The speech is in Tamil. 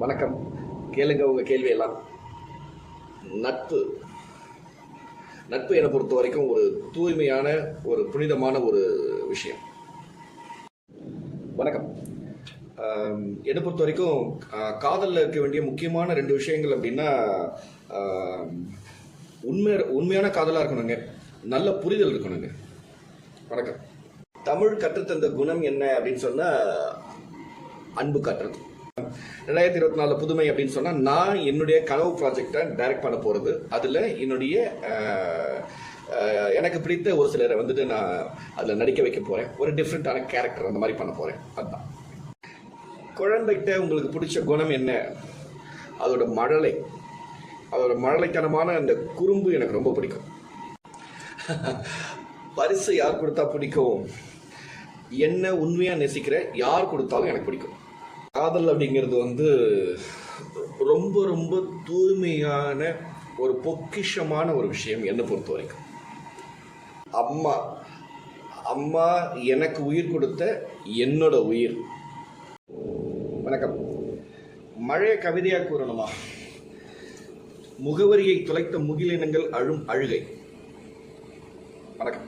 வணக்கம். கேளுங்க உங்கள் கேள்வியெல்லாம். நட்பு. நட்பு என்னை பொறுத்த வரைக்கும் ஒரு தூய்மையான ஒரு புனிதமான ஒரு விஷயம். வணக்கம். என்னை பொறுத்த வரைக்கும் காதலில் இருக்க வேண்டிய முக்கியமான ரெண்டு விஷயங்கள் அப்படின்னா உண்மை உண்மையான காதலாக இருக்கணுங்க. நல்ல புரிதல் இருக்கணுங்க. வணக்கம். தமிழ் கற்றுத்தந்த குணம் என்ன அப்படின்னு சொன்னால் அன்பு காட்டுறது. ரெண்டாயிரத்தி இருபத்தி நாலு புதுமை அப்படின்னு சொன்னா நான் என்னுடைய கனவு ப்ராஜெக்டை டைரக்ட் பண்ண போறது. அதுல என்னுடைய எனக்கு பிடித்த ஒரு சிலரை வந்துட்டு நான் அதுல நடிக்க வைக்க போறேன். ஒரு டிஃப்ரெண்டான கேரக்டர் அந்த மாதிரி பண்ண போறேன். அதுதான் குழந்தைகிட்ட உங்களுக்கு பிடிச்ச குணம் என்ன? அதோட மழலை. அதோட மழலைத்தனமான அந்த குறும்பு எனக்கு ரொம்ப பிடிக்கும். பரிசு யார் கொடுத்தா பிடிக்கும்? என்ன உண்மையா நேசிக்கிற யார் கொடுத்தாலும் எனக்கு பிடிக்கும். காதல் அப்படிங்கிறது வந்து ரொம்ப ரொம்ப தூய்மையான ஒரு பொக்கிஷமான ஒரு விஷயம் என்னை பொறுத்த வரைக்கும். அம்மா அம்மா எனக்கு உயிர் கொடுத்த என்னோட உயிர். வணக்கம். மழையை கவிதையாக கூறணுமா? முகவரியை துளைத்த முகிலினங்கள் அழும் அழுகை. வணக்கம்.